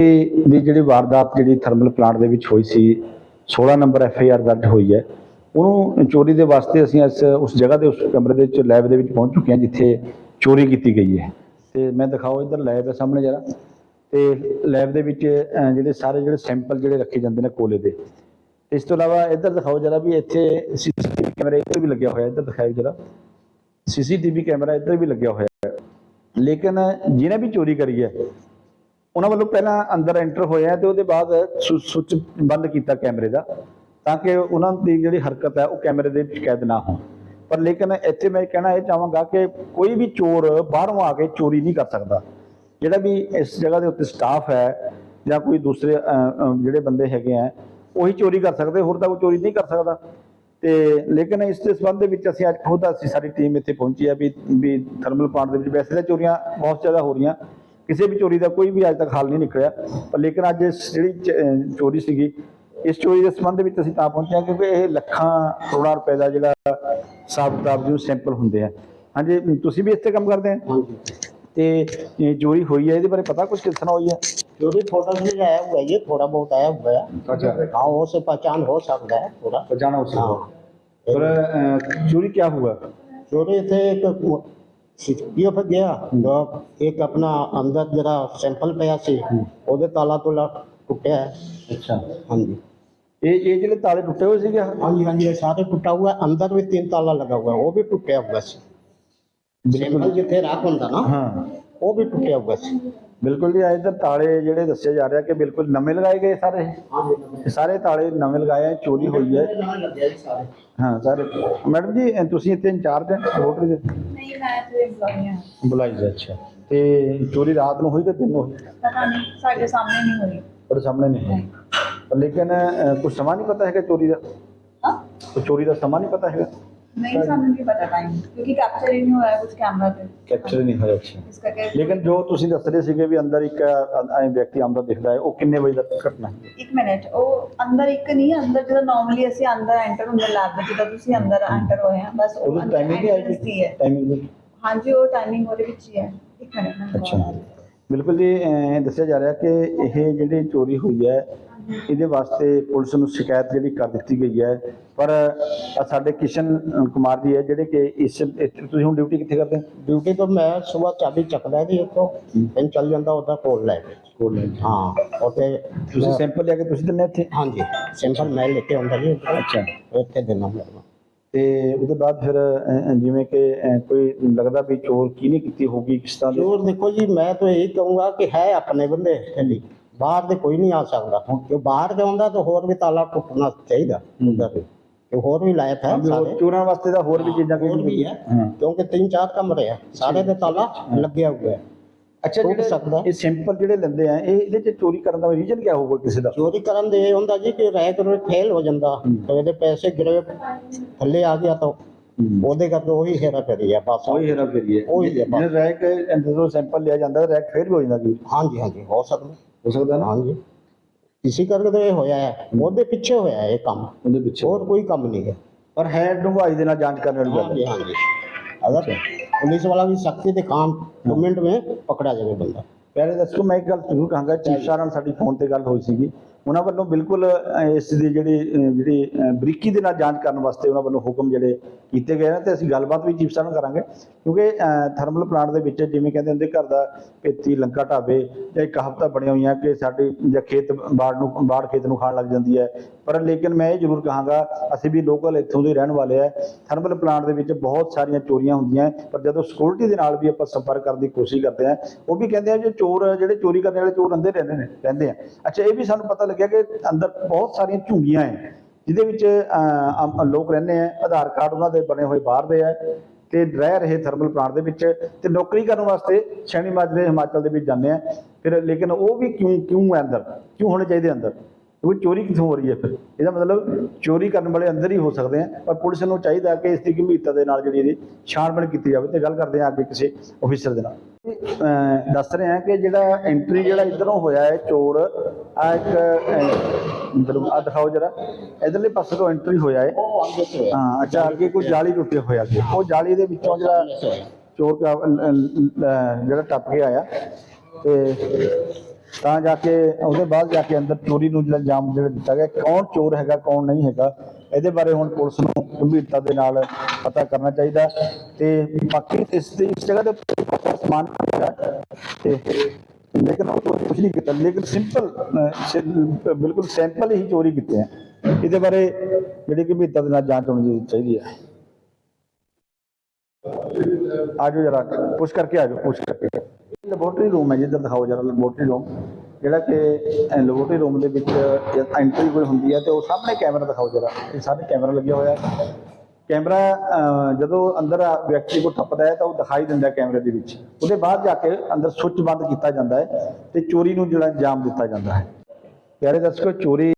ਦੀ ਜਿਹੜੀ ਵਾਰਦਾਤ ਜਿਹੜੀ ਥਰਮਲ ਪਲਾਂਟ ਦੇ ਵਿੱਚ ਹੋਈ ਸੀ 16 ਨੰਬਰ ਐਫ ਆਈ ਆਰ ਦਰਜ ਹੋਈ ਹੈ। ਉਹਨੂੰ ਚੋਰੀ ਦੇ ਵਾਸਤੇ ਅਸੀਂ ਇਸ ਉਸ ਜਗ੍ਹਾ ਦੇ ਉਸ ਕਮਰੇ ਦੇ ਵਿੱਚ ਲੈਬ ਦੇ ਵਿੱਚ ਪਹੁੰਚ ਚੁੱਕੇ ਹਾਂ ਜਿੱਥੇ ਚੋਰੀ ਕੀਤੀ ਗਈ ਹੈ। ਤੇ ਮੈਂ ਦਿਖਾਓ ਇੱਧਰ ਲੈਬ ਹੈ ਸਾਹਮਣੇ ਜਰਾ। ਤੇ ਲੈਬ ਦੇ ਵਿੱਚ ਅਹ, ਜਿਹੜੇ ਸਾਰੇ ਜਿਹੜੇ ਸੈਂਪਲ ਜਿਹੜੇ ਰੱਖੇ ਜਾਂਦੇ ਨੇ ਕੋਲੇ ਦੇ। ਇਸ ਤੋਂ ਇਲਾਵਾ ਇੱਧਰ ਦਿਖਾਓ ਜਰਾ ਵੀ ਇੱਥੇ ਸੀਸੀਟੀਵੀ ਕੈਮਰਾ ਇੱਧਰ ਵੀ ਲੱਗਿਆ ਹੋਇਆ ਇੱਧਰ ਦਿਖਾਓ ਜਰਾ। ਸੀਸੀਟੀਵੀ ਕੈਮਰਾ ਇੱਧਰ ਵੀ ਲੱਗਿਆ ਹੋਇਆ ਹੈ। ਲੇਕਿਨ ਜਿਹਨੇ ਵੀ ਚੋਰੀ ਕਰੀ ਹੈ ਉਹਨਾਂ ਵੱਲੋਂ ਪਹਿਲਾਂ ਅੰਦਰ ਐਂਟਰ ਹੋਇਆ ਤੇ ਉਹਦੇ ਬਾਅਦ ਸੁ- ਸੁੱਚ ਬੰਦ ਕੀਤਾ ਕੈਮਰੇ ਦਾ, ਤਾਂ ਕਿ ਉਹਨਾਂ ਦੀ ਜਿਹੜੀ ਹਰਕਤ ਹੈ ਉਹ ਕੈਮਰੇ ਦੇ ਵਿੱਚ ਕੈਦ ਨਾ ਹੋਣ। ਪਰ ਲੇਕਿਨ ਇੱਥੇ ਮੈਂ ਕਹਿਣਾ ਇਹ ਚਾਹਾਂਗਾ ਕਿ ਕੋਈ ਵੀ ਚੋਰ ਬਾਹਰੋਂ ਆ ਕੇ ਚੋਰੀ ਨਹੀਂ ਕਰ ਸਕਦਾ। ਜਿਹੜਾ ਵੀ ਇਸ ਜਗ੍ਹਾ ਦੇ ਉੱਤੇ ਸਟਾਫ ਹੈ ਜਾਂ ਕੋਈ ਦੂਸਰੇ ਜਿਹੜੇ ਬੰਦੇ ਹੈਗੇ ਆ, ਉਹੀ ਚੋਰੀ ਕਰ ਸਕਦੇ, ਹੋਰ ਤਾਂ ਕੋਈ ਚੋਰੀ ਨਹੀਂ ਕਰ ਸਕਦਾ। ਤੇ ਲੇਕਿਨ ਇਸ ਦੇ ਸੰਬੰਧ ਦੇ ਵਿੱਚ ਅਸੀਂ ਅੱਜ ਖੁਦ ਅਸੀਂ ਸਾਰੀ ਟੀਮ ਇੱਥੇ ਪਹੁੰਚੀ ਹੈ ਵੀ ਵੀ ਥਰਮਲ ਪਲਾਂਟ ਦੇ ਵਿੱਚ ਵੈਸੇ ਤਾਂ ਚੋਰੀਆਂ ਬਹੁਤ ਜ਼ਿਆਦਾ ਹੋ ਰਹੀਆਂ। ਕਿਸੇ ਵੀ ਚੋਰੀ ਦਾ ਕੋਈ ਵੀ ਅੱਜ ਤੱਕ ਹੱਲ ਨਹੀਂ ਨਿਕਲਿਆ ਪਰ ਲੇਕਿਨ ਅੱਜ ਇਸ ਜਿਹੜੀ ਚ- ਅਹ ਚੋਰੀ ਸੀਗੀ ਇਸ ਚੋਰੀ ਦੇ ਸੰਬੰਧ ਵਿੱਚ ਅਸੀਂ ਤਾਂ ਪਹੁੰਚੇ ਹਾਂ ਕਿਉਂਕਿ ਇਹ ਲੱਖਾਂ ਕਰੋੜਾਂ ਰੁਪਏ ਦਾ ਜਿਹੜਾ ਹਿਸਾਬ ਕਿਤਾਬ ਜਿਹਨੂੰ ਸੈਂਪਲ ਹੁੰਦੇ ਆ ਹਾਂਜੀ ਤੁਸੀਂ ਵੀ ਇੱਥੇ ਕੰਮ ਕਰਦੇ ਹੋ ਹਾਂਜੀ ਤੇ ਇਹ ਚੋਰੀ ਹੋਈ ਹੈ ਇਹਦੇ ਬਾਰੇ ਪਤਾ ਕੁਝ ਕਿਸ ਤਰ੍ਹਾਂ ਹੋਈ ਹੈ जो भी फोटो से आया हुआ है ये थोड़ा बहुत आया हुआ है अच्छा हाँ वो से पहचान हो सकता है थोड़ा ਪਛਾਣਾ ਉਸ हाँ ਪਰ ਅਹ, ਚੋਰੀ ਕੀ हुआ चोरी थे एक सीपीओ पे गया तो एक अपना अंदर जरा सैंपल पे सी ਉਹਦੇ ਤਾਲਾ ਤੋਲਾ ਟੁੱਟਿਆ ਹੈ ਅੱਛਾ हाँ जी ਇਹ ਇਹ ਜਿਹੜੇ ਤਾਲੇ ਟੁੱਟੇ ਹੋਏ ਸੀਗੇ हाँ जी हाँ जी ये सारे टूटा हुआ है अंदर भी तीन ताला लगा हुआ है वो भी टूटा हुआ है सैंपल जिथे राख ਹੁੰਦਾ ना ਹਾਂ वो भी टूटा हुआ है ਬਿਲਕੁਲ ਜੀ ਅੱਜ ਤਾਲੇ ਜਿਹੜੇ ਦੱਸਿਆ ਜਾ ਰਿਹਾ ਕਿ ਬਿਲਕੁਲ ਨਵੇਂ ਲਗਾਏ ਗਏ ਸਾਰੇ? ਇਹ ਸਾਰੇ ਤਾਲੇ ਨਵੇਂ ਲਗਾਏ ਆ ਚੋਰੀ ਹੋਈ ਹੈ ਹਾਂ ਸਾਰੇ। ਮੈਡਮ ਜੀ ਤੁਸੀਂ ਇੱਥੇ ਇੰਚਾਰਜ ਹੈ ਹੋਟਲ ਦੇ ਨਹੀਂ ਮੈਂ ਤੇ ਬੁਲਾਈ ਬੁਲਾਈ ਜੀ ਅੱਛਾ। ਤੇ ਚੋਰੀ ਰਾਤ ਨੂੰ ਹੋਈ ਕਿ ਦਿਨ ਨੂੰ ਹੋਈ? ਪਤਾ ਨਹੀਂ ਸਾਡੇ ਸਾਹਮਣੇ ਨਹੀਂ ਹੋਈ। ਤੁਹਾਡੇ ਸਾਹਮਣੇ ਨਹੀਂ ਹੋਈ? ਪਰ ਲੇਕਿਨ ਕੁਝ ਸਮਾਂ ਨਹੀਂ ਪਤਾ ਹੈਗਾ ਚੋਰੀ ਦਾ? ਹਾਂ? ਚੋਰੀ ਦਾ ਸਮਾਂ ਨਹੀਂ ਪਤਾ ਹੈਗਾ? ਨਹੀਂ ਸਾਨੂੰ ਨਹੀਂ ਪਤਾ ਟਾਈਮ ਕਿਉਂਕਿ ਕੈਪਚਰ ਹੀ ਨਹੀਂ ਹੋਇਆ ਕੁਝ ਕੈਮਰਾ ਤੇ। ਕੈਪਚਰ ਨਹੀਂ ਹੋਇਆ ਅੱਛਾ ਇਸ ਕਰਕੇ ਲੇਕਿਨ ਜੋ ਤੁਸੀਂ ਦੱਸ ਰਹੇ ਸੀਗੇ ਵੀ ਅੰਦਰ ਇੱਕ ਐ ਵਿਅਕਤੀ ਆਉਂਦਾ ਦਿਖਦਾ ਹੈ ਉਹ ਕਿੰਨੇ ਵਜੇ ਦਾ ਘਟਨਾ ਹੈ? ਇੱਕ ਮਿੰਟ ਉਹ ਅੰਦਰ ਇੱਕ ਨਹੀਂ ਅੰਦਰ ਜਦੋਂ ਨਾਰਮਲੀ ਅਸੀਂ ਅੰਦਰ ਐਂਟਰ ਹੁੰਦੇ ਲੈਬ ਵਿੱਚ ਜਦੋਂ ਤੁਸੀਂ ਅੰਦਰ ਐਂਟਰ ਹੋਏ ਆ ਬਸ ਉਹ ਟਾਈਮਿੰਗ ਦੀ ਆਈ ਹੈ। ਟਾਈਮਿੰਗ ਹਾਂਜੀ ਉਹ ਟਾਈਮਿੰਗ ਉਹਦੇ ਵਿੱਚ ਹੀ ਹੈ। ਇੱਕ ਮਿੰਟ ਅੱਛਾ। ਬਿਲਕੁਲ ਜੀ ਦੱਸਿਆ ਜਾ ਰਿਹਾ ਕਿ ਇਹ ਜਿਹੜੀ ਚੋਰੀ ਹੋਈ ਹੈ ਇਹਦੇ ਵਾਸਤੇ ਪੁਲਿਸ ਨੂੰ ਸ਼ਿਕਾਇਤ ਜਿਹੜੀ ਕਰ ਦਿੱਤੀ ਗਈ ਹੈ। ਪਰ ਸਾਡੇ ਕਿਸ਼ਨ ਕੁਮਾਰ ਜੀ ਹੈ ਜਿਹੜੇ ਕਿ ਇਸ ਇੱਥੇ- ਤੁਸੀਂ ਹੁਣ ਡਿਊਟੀ ਕਿੱਥੇ ਕਰਦੇ ਹੋ? ਡਿਊਟੀ ਤੋਂ ਮੈਂ ਸਵੇਰ ਚਾਬੀ ਚੱਕਦਾ ਜੀ ਉੱਥੋਂ ਫਿਰ ਚੱਲ ਜਾਂਦਾ ਉਹਦਾ ਕੋਲ ਲੈ ਕੇ। ਕੋਲ ਲੈ। ਹਾਂ ਉੱਥੇ ਤੁਸੀਂ ਸੈਂਪਲ ਲਿਆ ਕੇ ਤੁਸੀਂ ਦਿੰਦੇ ਇੱਥੇ? ਹਾਂਜੀ ਸਿੰਪਲ ਮੈਂ ਲੈ ਕੇ ਆਉਂਦਾ ਜੀ ਅੱਛਾ। ਉੱਥੇ ਦੇਣਾ ਮੈਨੂੰ ਤੇ ਉਹਦੇ ਬਾਅਦ ਫਿਰ ਜਿਵੇਂ ਕਿ ਕੋਈ ਲੱਗਦਾ ਵੀ ਚੋਰ ਕੀ ਨਹੀਂ ਕੀਤੀ ਹੋਗੀ ਕਿਸ ਤਰ੍ਹਾਂ ਚੋਰ ਦੇਖੋ ਜੀ ਮੈਂ ਤਾਂ ਇਹੀ ਕਹੂੰਗਾ ਕਿ ਹੈ ਆਪਣੇ ਬੰਦੇ ਚੱਲੀ ਬਾਹਰ ਦੇ ਕੋਈ ਨਹੀਂ ਆ ਸਕਦਾ। ਹੁਣ ਕਿ ਬਾਹਰ ਦੇ ਆਉਂਦਾ ਤਾਂ ਹੋਰ ਵੀ ਤਾਲਾ ਟੁੱਟਣਾ ਚਾਹੀਦਾ। ਉਧਰ ਤੇ ਹੋਰ ਵੀ ਲਾਇਕ ਹੈ ਵੀ ਸਾਰੇ। ਚੋਰਾਂ ਵਾਸਤੇ ਤਾਂ ਹੋਰ ਵੀ ਚੀਜ਼ਾਂ ਹੋਰ ਵੀ ਹੈ। ਕਿਉਂਕਿ ਤਿੰਨ ਚਾਰ ਕਮਰੇ ਆ। ਸਾਰੇ ਦੇ ਤਾਲਾ ਲੱਗਿਆ ਹੋਇਆ ਹੈ। ਅੱਛਾ ਜਿਹੜੇ ਸਕਦਾ। ਇਹ ਸਿੰਪਲ ਜਿਹੜੇ ਲੈਂਦੇ ਆ ਇਹ ਇਹਦੇ ਚ ਚੋਰੀ ਕਰਨ ਦਾ ਰੀਜਨ ਕੀ ਹੋਊਗਾ ਕਿਸੇ ਦਾ? ਚੋਰੀ ਕਰਨ ਦੇ ਇਹ ਹੁੰਦਾ ਜੀ ਕਿ ਰੈਕ ਰੋਕ ਫੇਲ ਹੋ ਜਾਂਦਾ। ਤੇ ਇਹਦੇ ਪੈਸੇ ਗਿਰੇ ਥੱਲੇ ਆ ਗਿਆ ਤਾਂ ਉਹਦੇ ਕਰਕੇ ਉਹੀ ਹੇਰਾ ਫੇਰੀ ਆ ਬਸ। ਉਹੀ ਹੈਰਾ ਫੇਰੀ ਹੈ ਉਹੀ। ਜਿਹਨੇ ਰੈਕ ਜਦੋਂ ਸੈਂਪਲ ਲਿਆ ਜਾਂਦਾ ਰੈਕ ਫੇਰ ਵੀ ਹੋ ਜਾਂਦਾ ਕੋਈ। ਹਾਂਜੀ ਹਾਂਜੀ ਹੋ ਸਕਦਾ। ਹੋ ਸਕਦਾ ਨਾ ਹਾਂਜੀ ਇਸੇ ਕਰਕੇ ਤਾਂ ਇਹ ਹੋਇਆ ਹੈ ਉਹਦੇ ਪਿੱਛੇ ਹੋਇਆ ਹੈ ਇਹ ਕੰਮ ਉਹਦੇ ਪਿੱਛੇ ਹੋਰ ਕੋਈ ਕੰਮ ਨਹੀਂ ਹੈ ਪਰ ਹੈ ਡੂੰਘਾਈ ਦੇ ਨਾਲ ਜਾਂਚ ਕਰਨ ਵਾਲੀ ਗੱਲ ਹਾਂਜੀ ਹੈ ਹਾਂਜੀ अगर पुलिस वाला भी सख्ती दिखान तो मिनट में पकड़ा जाए बंदा ਪਹਿਲੇ ਦੱਸੋ ਮੈਂ ਇੱਕ ਗੱਲ ਜ਼ਰੂਰ ਕਹਾਂਗਾ ਚੀਫ ਸਾਹਿਬ ਨਾਲ ਸਾਡੀ ਫੋਨ ਤੇ ਗੱਲ ਹੋਈ ਸੀਗੀ ਉਹਨਾਂ ਵੱਲੋਂ ਬਿਲਕੁਲ ਅਹ, ਇਸ ਦੀ ਜਿਹੜੀ ਅਹ, ਜਿਹੜੀ ਅਹ, ਬਰੀਕੀ ਦੇ ਨਾਲ ਜਾਂਚ ਕਰਨ ਵਾਸਤੇ ਉਹਨਾਂ ਵੱਲੋਂ ਹੁਕਮ ਜਿਹੜੇ ਕੀਤੇ ਗਏ ਨੇ ਤੇ ਅਸੀਂ ਗੱਲਬਾਤ ਵੀ ਚੀਫ ਸਾਹਿਬ ਨਾਲ ਕਰਾਂਗੇ ਕਿਉਂਕਿ ਥਰਮਲ ਪਲਾਂਟ ਦੇ ਵਿੱਚ ਜਿਵੇਂ ਕਹਿੰਦੇ ਹੁੰਦੇ, ਘਰ ਦਾ ਪੇਤੀ, ਲੰਕਾ, ਢਾਬੇ ਜਾਂ ਇੱਕ ਹਫਤਾ ਬਣੀਆਂ ਹੋਈਆਂ ਕਿ ਸਾਡੀ ਜਾਂ ਖੇਤ ਬਾੜ ਨੂੰ, ਬਾੜ ਖੇਤ ਨੂੰ ਖਾਣ ਲੱਗ ਜਾਂਦੀ ਹੈ। ਪਰ ਲੇਕਿਨ ਮੈਂ ਇਹ ਜ਼ਰੂਰ ਕਹਾਂਗਾ, ਅਸੀਂ ਵੀ ਲੋਕਲ ਇੱਥੋਂ ਦੇ ਰਹਿਣ ਵਾਲੇ ਆ ਥਰਮਲ ਪਲਾਂਟ ਦੇ ਵਿੱਚ ਬਹੁਤ ਸਾਰੀਆਂ ਚੋਰੀਆਂ ਹੁੰਦੀਆਂ ਪਰ ਜਦੋਂ ਸਿਕਿਉਰਿਟੀ ਦੇ ਨਾਲ ਵੀ ਆਪਾਂ ਸੰਪਰਕ ਕਰਨ ਦੀ ਕੋਸ਼ਿਸ਼ ਕਰਦੇ ਆ ਉਹ ਵੀ ਕਹਿੰਦੇ ਆ ਜੇ ਚੋਰ, ਜਿਹੜੇ ਚੋਰੀ ਕਰਨ ਵਾਲੇ ਚੋਰ ਅੰਦਰ ਰਹਿੰਦੇ ਨੇ, ਰਹਿੰਦੇ ਆ। ਅੱਛਾ, ਇਹ ਵੀ ਸਾਨੂੰ ਪਤਾ ਲੱਗਿਆ ਕਿ ਅੰਦਰ ਬਹੁਤ ਸਾਰੀਆਂ ਝੁੰਗੀਆਂ ਹੈ, ਜਿਹਦੇ ਵਿੱਚ ਲੋਕ ਰਹਿੰਦੇ ਆ, ਆਧਾਰ ਕਾਰਡ ਉਹਨਾਂ ਦੇ ਬਣੇ ਹੋਏ ਬਾਹਰ ਦੇ ਆ। ਤੇ ਰਹਿ ਰਹੇ ਥਰਮਲ ਪਲਾਂਟ ਦੇ ਵਿੱਚ ਤੇ ਨੌਕਰੀ ਕਰਨ ਵਾਸਤੇ ਸ਼ੈਣੀ ਮਾਜਰੇ ਹਿਮਾਚਲ ਦੇ ਵਿੱਚ ਜਾਂਦੇ ਆ। ਫਿਰ ਲੇਕਿਨ ਉਹ ਵੀ ਕਿਉਂ ਕਿਉਂ ਹੈ ਅੰਦਰ? ਕਿਉਂ ਹੋਣੇ ਚਾਹੀਦੇ ਅੰਦਰ? ਕਿਉਂਕਿ ਚੋਰੀ ਕਿਥੋਂ ਹੋ ਰਹੀ ਹੈ? ਫਿਰ ਇਹਦਾ ਮਤਲਬ ਚੋਰੀ ਕਰਨ ਵਾਲੇ ਅੰਦਰ ਹੀ ਹੋ ਸਕਦੇ ਆ ਪਰ ਪੁਲਿਸ ਨੂੰ ਚਾਹੀਦਾ ਕਿ ਇਸ ਦੀ ਗੰਭੀਰਤਾ ਦੇ ਨਾਲ ਜਿਹੜੀ ਇਹਦੀ ਛਾਣਬਣ ਕੀਤੀ ਜਾਵੇ ਤੇ ਗੱਲ ਕਰਦੇ ਆ ਅੱਗੇ ਕਿਸੇ ਅਫੀਸਰ ਦੇ ਨਾਲ। ਦੱਸ ਰਹੇ ਆ ਕਿ ਜਿਹੜਾ ਐਂਟਰੀ ਜਿਹੜਾ ਇਧਰੋਂ ਹੋਇਆ ਹੈ ਚੋਰ ਆ ਇੱਕ ਮਤਲਬ ਆ ਦਿਖਾਓ ਜਰਾ ਇਧਰਲੇ ਪਾਸੇ ਤੋਂ ਐਂਟਰੀ ਹੋਇਆ ਹੈ। ਹਾਂ ਅੱਛਾ ਅੱਗੇ ਕੋਈ ਜਾਲੀ ਟੁੱਟੇ ਹੋਇਆ ਅੱਗੇ। ਉਹ ਜਾਲੀ ਦੇ ਵਿੱਚੋਂ ਜਿਹੜਾ ਚੋਰ ਜਿਹੜਾ ਟੱਪ ਕੇ ਆਇਆ। ਤੇ ਤਾਂ ਜਾ ਕੇ ਉਹਦੇ ਬਾਅਦ ਜਾ ਕੇ ਅੰਦਰ ਚੋਰੀ ਨੂੰ ਜਿਹੜਾ ਜਾਮ ਜਿਹੜਾ ਦਿੱਤਾ ਗਿਆ, ਕੌਣ ਚੋਰ ਹੈਗਾ, ਕੌਣ ਨਹੀਂ ਹੈਗਾ, ਇਹਦੇ ਬਾਰੇ ਹੁਣ ਪੁਲਿਸ ਨੂੰ ਗੰਭੀਰਤਾ ਦੇ ਨਾਲ ਪਤਾ ਕਰਨਾ ਚਾਹੀਦਾ ਤੇ ਬਾਕੀ ਇਸ ਦੀ ਇਸ ਜਗ੍ਹਾ ਦੇ ਉੱਤੇ ਬਹੁਤ ਸਾਰਾ ਸਮਾਨ ਪਿਆ ਤੇ ਲੇਕਿਨ ਉਹ ਚੋਰੀ ਕੁਝ ਨਹੀਂ ਕੀਤਾ, ਲੇਕਿਨ ਸਿੰਪਲ ਬਿਲਕੁਲ ਸੈਂਪਲ ਹੀ ਚੋਰੀ ਕੀਤੇ ਆ। ਇਹਦੇ ਬਾਰੇ ਜਿਹੜੀ ਗੰਭੀਰਤਾ ਦੇ ਨਾਲ ਜਾਂਚ ਹੋਣੀ ਚਾਹੀਦੀ ਹੈ ਆਜੋ ਜਰਾ ਪੁਸ਼ ਕਰਕੇ ਆਜੋ ਪੁਸ਼ ਕਰਕੇ। ਲੈਬੋਰਟਰੀ ਰੂਮ ਹੈ ਜਿੱਧਰ ਦਿਖਾਓ ਜਰਾ ਲੈਬੋਰਟਰੀ ਰੂਮ ਜਿਹੜਾ ਕਿ ਲੈਬੋਰਟਰੀ ਰੂਮ ਦੇ ਵਿੱਚ ਜਦ ਐਂਟਰੀ ਕੋਈ ਹੁੰਦੀ ਹੈ ਤੇ ਉਹ ਸਾਹਮਣੇ ਕੈਮਰਾ ਦਿਖਾਓ ਜਰਾ। ਇਹ ਸਾਰੇ ਕੈਮਰਾ ਲੱਗਿਆ ਹੋਇਆ ਹੈ। ਕੈਮਰਾ ਅਹ, ਜਦੋਂ ਅੰਦਰ ਵਿਅਕਤੀ ਕੋ ਠੱਪਦਾ ਹੈ ਤਾਂ ਉਹ ਦਿਖਾਈ ਦਿੰਦਾ ਕੈਮਰੇ ਦੇ ਵਿੱਚ। ਉਹਦੇ ਬਾਅਦ ਜਾ ਕੇ ਅੰਦਰ ਸੁੱਚ ਬੰਦ ਕੀਤਾ ਜਾਂਦਾ ਹੈ ਤੇ ਚੋਰੀ ਨੂੰ ਜਿਹੜਾ ਅੰਜਾਮ ਦਿੱਤਾ ਜਾਂਦਾ ਹੈ। ਪਿਆਰੇ ਦਰਸ਼ਕੋ ਚੋਰੀ